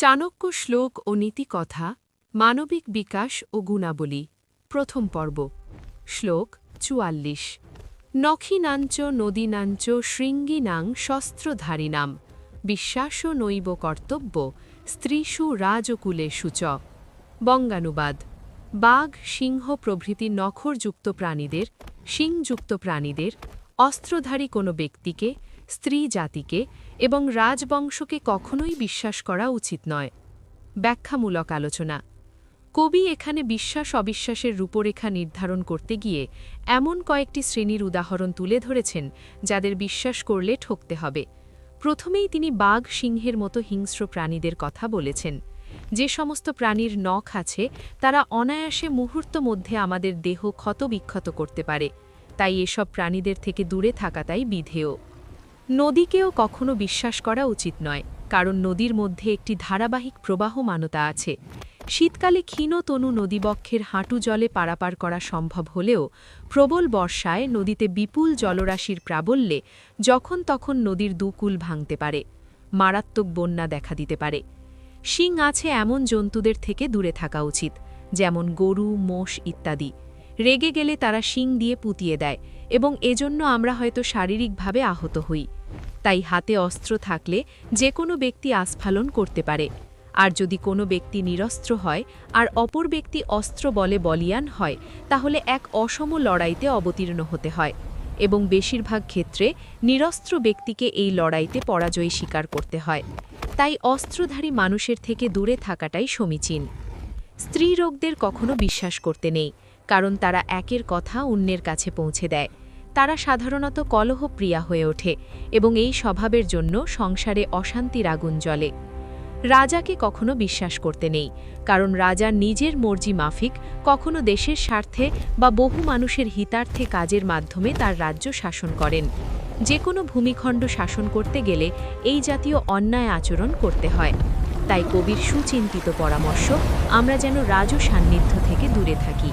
চাণক্য শ্লোক ও নীতিকথা, মানবিক বিকাশ ও গুণাবলী, প্রথম পর্ব, শ্লোক চুয়াল্লিশ। নখিনাঞ্চ নদীনাঞ্চ শৃঙ্গিনাং শস্ত্রধারিণাম, বিশ্বাস নৈব কর্তব্য, স্ত্রীষু রাজকুলেষু চ বঙ্গানুবাদ, বাঘ, সিংহ প্রভৃতি নখরযুক্ত প্রাণীদের শিংযুক্ত প্রাণীদের, অস্ত্রধারী কোনো ব্যক্তিকে স্ত্রী জাতিকে এবং রাজবংশকে কখনোই বিশ্বাস করা উচিত নয়। ব্যাখ্যামূলক আলোচনা। কবি এখানে বিশ্বাস অবিশ্বাসের রূপরেখা নির্ধারণ করতে গিয়ে এমন কয়েকটি শ্রেণির উদাহরণ তুলে ধরেছেন যাদের বিশ্বাস করলে ঠকতে হবে। প্রথমেই তিনি বাঘ সিংহের মতো হিংস্র প্রাণীদের কথা বলেছেন। যে সমস্ত প্রাণীর নখ আছে, তারা অনায়াসে মুহূর্ত মধ্যে আমাদের দেহ ক্ষতবিক্ষত করতে পারে। তাই এসব প্রাণীদের থেকে দূরে থাকাটাই বিধেয়। নদীকেও কখনো বিশ্বাস করা উচিত নয়, কারণ নদীর মধ্যে একটি ধারাবাহিক প্রবাহমানতা আছে। শীতকালে ক্ষীণ তনু নদীবক্ষের হাঁটু জলে পারাপার করা সম্ভব হলেও প্রবল বর্ষায় নদীতে বিপুল জলরাশির প্রাবল্যে যখন তখন নদীর দুকুল ভাঙতে পারে, মারাত্মক বন্যা দেখা দিতে পারে। শিং আছে এমন জন্তুদের থেকে দূরে থাকা উচিত, যেমন গরু, মোষ ইত্যাদি। রেগে গেলে তারা শিং দিয়ে পুতিয়ে দেয় এবং এজন্য আমরা হয়তো শারীরিকভাবে আহত হই। তাই হাতে অস্ত্র থাকলে যে কোনো ব্যক্তি আস্ফালন করতে পারে। আর যদি কোনো ব্যক্তি নিরস্ত্র হয় আর অপর ব্যক্তি অস্ত্র বলে বলিয়ান হয়, তাহলে এক অসম লড়াইতে অবতীর্ণ হতে হয় এবং বেশিরভাগ ক্ষেত্রে নিরস্ত্র ব্যক্তিকে এই লড়াইতে পরাজয় স্বীকার করতে হয়। তাই অস্ত্রধারী মানুষের থেকে দূরে থাকাটাই সমীচীন। স্ত্রী রোগদের কখনো বিশ্বাস করতে নেই। কারণ তারা একের কথা অন্যের কাছে পৌঁছে দেয়। তারা সাধারণত কলহপ্রিয়া হয়ে ওঠে এবং এই স্বভাবের জন্য সংসারে অশান্তির আগুন জ্বলে। রাজাকে কখনো বিশ্বাস করতে নেই, কারণ রাজা নিজের মর্জি মাফিক, কখনো দেশের স্বার্থে বা বহু মানুষের হিতার্থে কাজের মাধ্যমে তার রাজ্য শাসন করেন। যে কোনো ভূমিখণ্ড শাসন করতে গেলে এই জাতীয় অন্যায় আচরণ করতে হয়। তাই কবির সুচিন্তিত পরামর্শ, আমরা যেন রাজ সান্নিধ্য থেকে দূরে থাকি।